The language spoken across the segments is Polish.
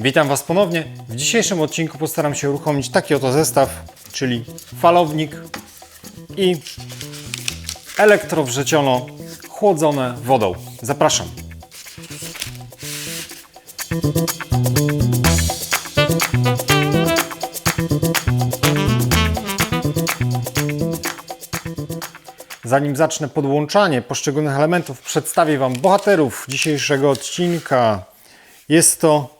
Witam Was ponownie. W dzisiejszym odcinku postaram się uruchomić taki oto zestaw, czyli falownik i elektrowrzeciono chłodzone wodą. Zapraszam. Zanim zacznę podłączanie poszczególnych elementów, przedstawię Wam bohaterów dzisiejszego odcinka. Jest to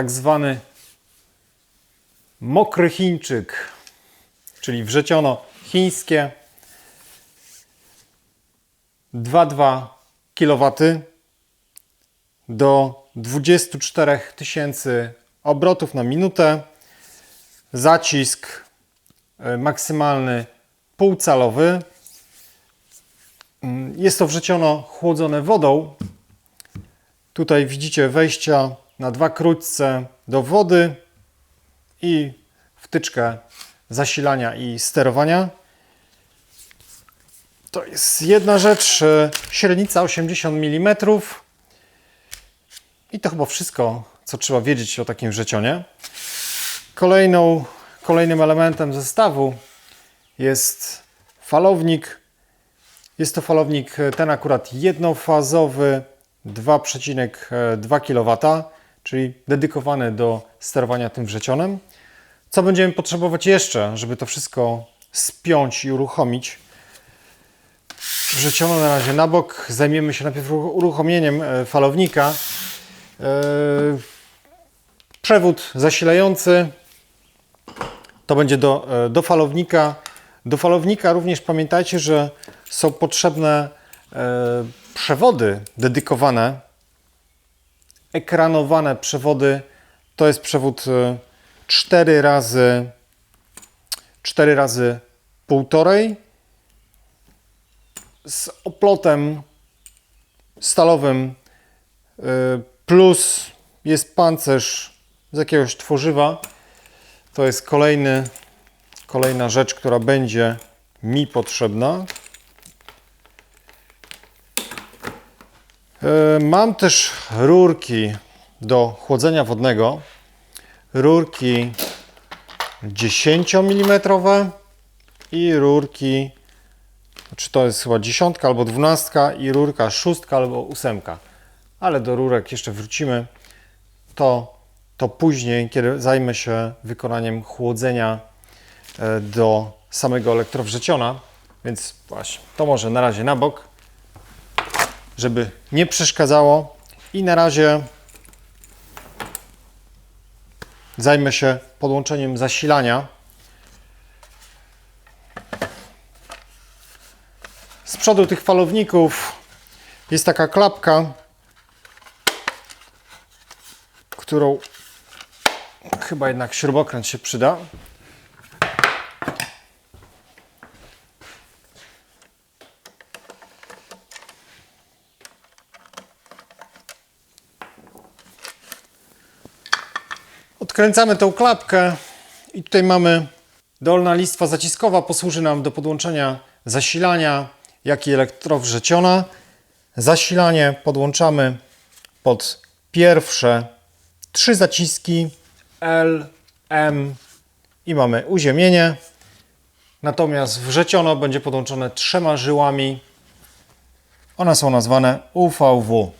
tak zwany mokry Chińczyk, czyli wrzeciono chińskie 2,2 kW do 24 tysięcy obrotów na minutę. Zacisk e, maksymalny półcalowy. Mm, Jest to wrzeciono chłodzone wodą. Tutaj widzicie wejścia na dwa krótce do wody i wtyczkę zasilania i sterowania. To jest jedna rzecz, e, średnica 80 mm. I to chyba wszystko, co trzeba wiedzieć o takim wrzecionie. Kolejną, kolejnym elementem zestawu jest falownik. Jest to falownik e, ten akurat jednofazowy 2,2 kW, czyli dedykowany do sterowania tym wrzecionem. Co będziemy potrzebować jeszcze, żeby to wszystko spiąć i uruchomić? Wrzeciono na razie na bok. Zajmiemy się najpierw uruchomieniem e, falownika. E, Przewód zasilający to będzie do, e, do falownika. Do falownika również pamiętajcie, że są potrzebne przewody dedykowane, ekranowane przewody. To jest przewód e, 4 razy 4 razy półtorej z oplotem stalowym e, plus jest pancerz z jakiegoś tworzywa. To jest kolejny, kolejna rzecz, która będzie mi potrzebna. Mam też rurki do chłodzenia wodnego. Rurki 10 mm i rurki, czy to jest chyba dziesiątka albo dwunastka i rurka szóstka albo ósemka. Ale do rurek jeszcze wrócimy. To, to później, kiedy zajmę się wykonaniem chłodzenia e, do samego elektrowrzeciona. Więc właśnie, to może na razie na bok, żeby nie przeszkadzało. I na razie zajmę się podłączeniem zasilania. Z przodu tych falowników jest taka klapka, którą chyba jednak śrubokręt się przyda. Odkręcamy tą klapkę i tutaj mamy dolna listwa zaciskowa. Posłuży nam do podłączenia zasilania, jak i elektrowrzeciona. Zasilanie podłączamy pod pierwsze trzy zaciski L, M i mamy uziemienie. Natomiast wrzeciono będzie podłączone trzema żyłami. One są nazwane UVW.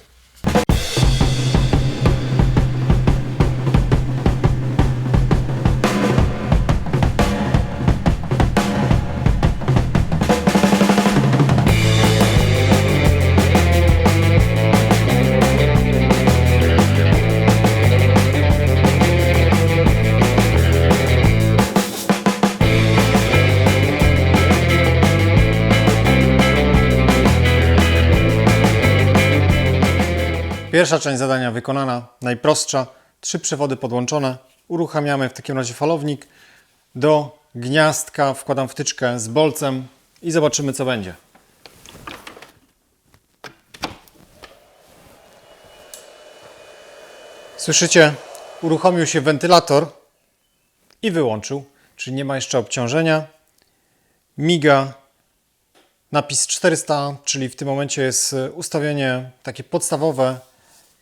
Pierwsza część zadania wykonana, najprostsza. Trzy przewody podłączone. Uruchamiamy w takim razie falownik. Do gniazdka wkładam wtyczkę z bolcem i zobaczymy co będzie. Słyszycie? Uruchomił się wentylator i wyłączył, czyli nie ma jeszcze obciążenia. Miga napis 400, czyli w tym momencie jest ustawienie takie podstawowe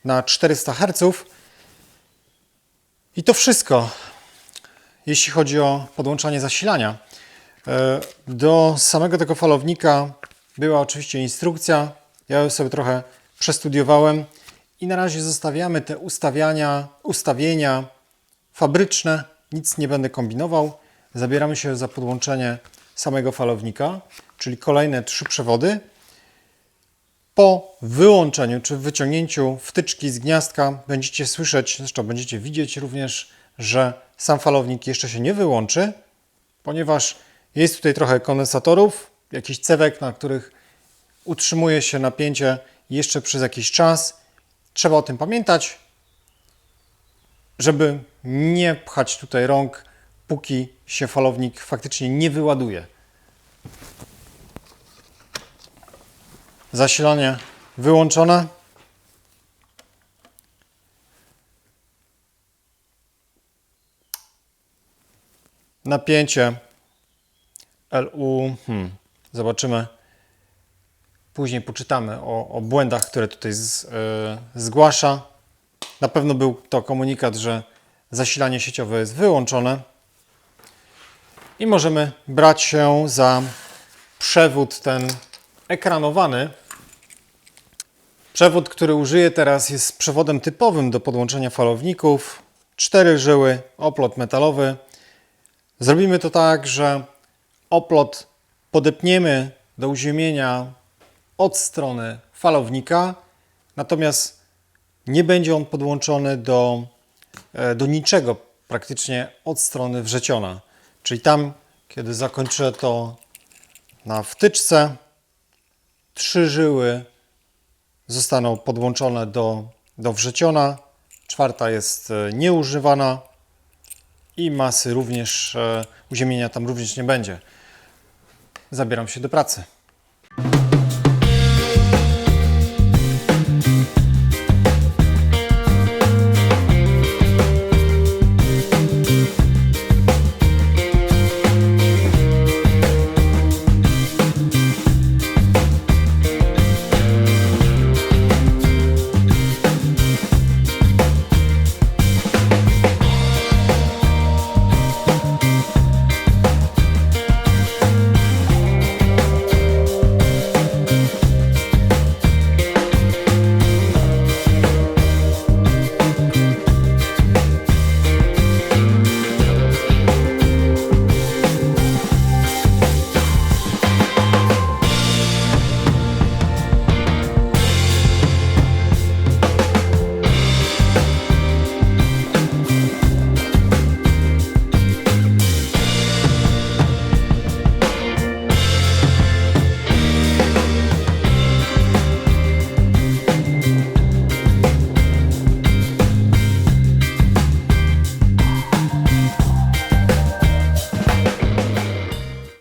na 400 Hz. I to wszystko, jeśli chodzi o podłączanie zasilania. E, Do samego tego falownika była oczywiście instrukcja. Ja ją sobie trochę przestudiowałem i na razie zostawiamy te ustawiania, ustawienia fabryczne. Nic nie będę kombinował. Zabieramy się za podłączenie samego falownika, czyli kolejne trzy przewody. Po wyłączeniu czy wyciągnięciu wtyczki z gniazdka będziecie słyszeć, zresztą będziecie widzieć również, że sam falownik jeszcze się nie wyłączy, ponieważ jest tutaj trochę kondensatorów, jakichś cewek, na których utrzymuje się napięcie jeszcze przez jakiś czas. Trzeba o tym pamiętać, żeby nie pchać tutaj rąk, póki się falownik faktycznie nie wyładuje. Zasilanie wyłączone. Napięcie LU. Hmm. Zobaczymy. Później poczytamy o, o błędach, które tutaj z, y, zgłasza. Na pewno był to komunikat, że zasilanie sieciowe jest wyłączone. I możemy brać się za przewód ten ekranowany. Przewód, który użyję teraz jest przewodem typowym do podłączenia falowników. Cztery żyły, oplot metalowy. Zrobimy to tak, że oplot podepniemy do uziemienia od strony falownika, natomiast nie będzie on podłączony do, e, do niczego praktycznie od strony wrzeciona. Czyli tam, kiedy zakończę to na wtyczce, trzy żyły zostaną podłączone do, do wrzeciona, czwarta jest e, nieużywana i masy również, e, uziemienia tam również nie będzie. Zabieram się do pracy.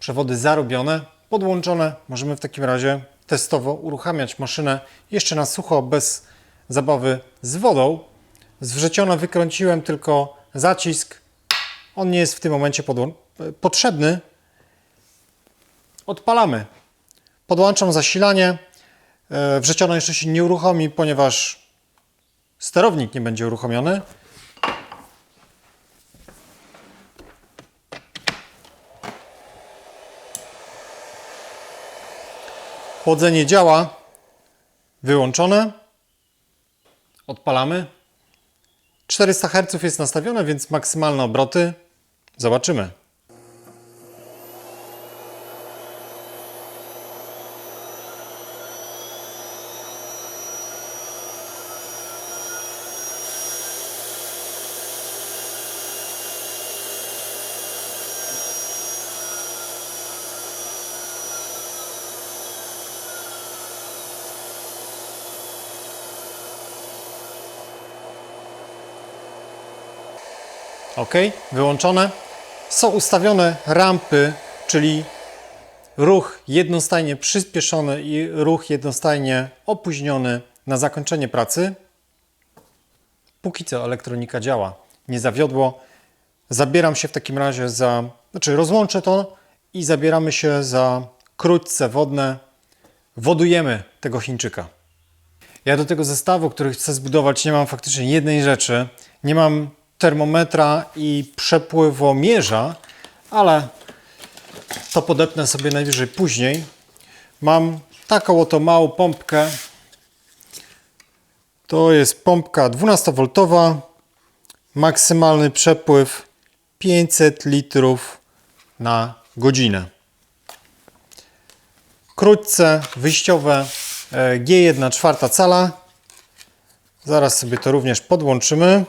Przewody zarobione, podłączone. Możemy w takim razie testowo uruchamiać maszynę jeszcze na sucho, bez zabawy z wodą. Z wrzeciona wykręciłem tylko zacisk. On nie jest w tym momencie potrzebny. Odpalamy. Podłączam zasilanie. E, Wrzeciona jeszcze się nie uruchomi, ponieważ sterownik nie będzie uruchomiony. Chłodzenie działa. Wyłączone. Odpalamy. 400 Hz jest nastawione, więc maksymalne obroty. Zobaczymy. OK, wyłączone. Są ustawione rampy, czyli ruch jednostajnie przyspieszony i ruch jednostajnie opóźniony na zakończenie pracy. Póki co elektronika działa. Nie zawiodło. Zabieram się w takim razie za, znaczy rozłączę to i zabieramy się za krótce wodne. Wodujemy tego Chińczyka. Ja do tego zestawu, który chcę zbudować, nie mam faktycznie jednej rzeczy. Nie mam termometra i przepływomierza, ale to podepnę sobie najwyżej później. Mam taką oto małą pompkę. To jest pompka 12V, maksymalny przepływ 500 litrów na godzinę. Krótce wyjściowe e, G1 czwarta cala. Zaraz sobie to również podłączymy.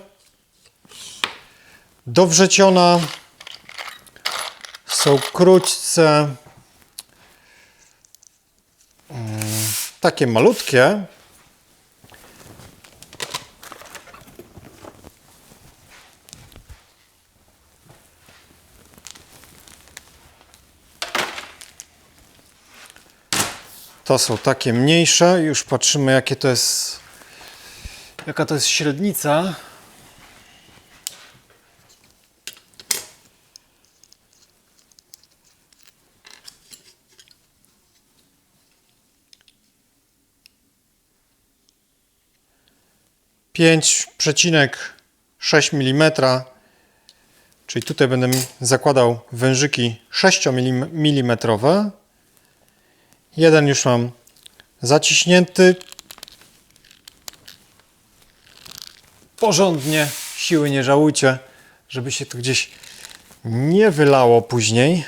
Do wrzeciona są krótce mm, takie malutkie. To są takie mniejsze. Już patrzymy, jakie to jest. Jaka to jest średnica. Pięć przecinek sześć milimetra, czyli tutaj będę zakładał wężyki 6 mm. Jeden już mam zaciśnięty. Porządnie, siły nie żałujcie, żeby się to gdzieś nie wylało później.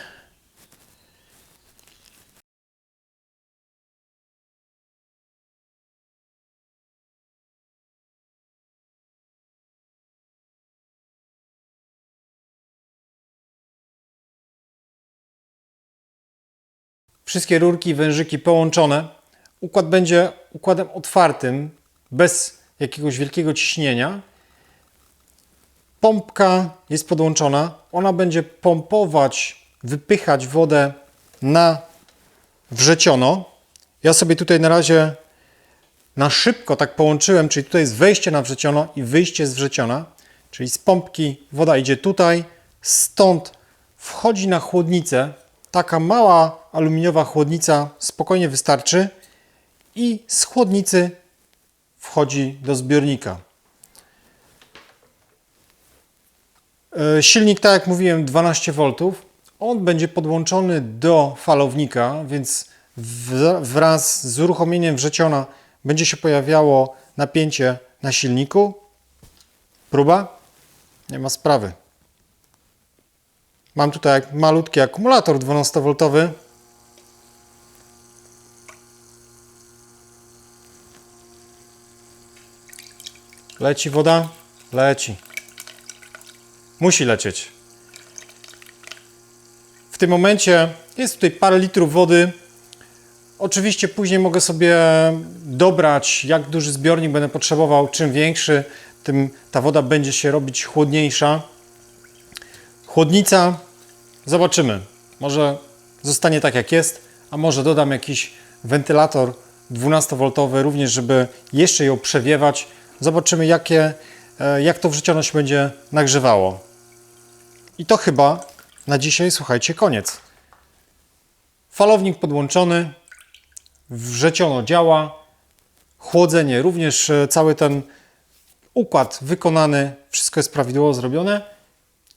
Wszystkie rurki wężyki połączone. Układ będzie układem otwartym, bez jakiegoś wielkiego ciśnienia. Pompka jest podłączona. Ona będzie pompować, wypychać wodę na wrzeciono. Ja sobie tutaj na razie na szybko tak połączyłem, czyli tutaj jest wejście na wrzeciono i wyjście z wrzeciona. Czyli z pompki woda idzie tutaj, stąd wchodzi na chłodnicę. Taka mała aluminiowa chłodnica spokojnie wystarczy i z chłodnicy wchodzi do zbiornika. E, Silnik, tak jak mówiłem, 12 V. On będzie podłączony do falownika, więc wraz z uruchomieniem wrzeciona będzie się pojawiało napięcie na silniku. Próba? Nie ma sprawy. Mam tutaj malutki akumulator 12V. Leci woda? Leci. Musi lecieć. W tym momencie jest tutaj parę litrów wody. Oczywiście później mogę sobie dobrać, jak duży zbiornik będę potrzebował. Czym większy, tym ta woda będzie się robić chłodniejsza. Chłodnica, zobaczymy. Może zostanie tak jak jest, a może dodam jakiś wentylator 12V, również żeby jeszcze ją przewiewać. Zobaczymy, jakie, e, jak to wrzeciono się będzie nagrzewało. I to chyba na dzisiaj, słuchajcie, koniec. Falownik podłączony, wrzeciono działa, chłodzenie również, e, cały ten układ wykonany, wszystko jest prawidłowo zrobione.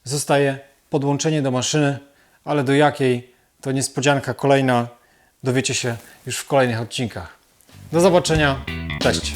Zostaje podłączenie do maszyny, ale do jakiej to niespodzianka kolejna. Dowiecie się już w kolejnych odcinkach. Do zobaczenia. Cześć.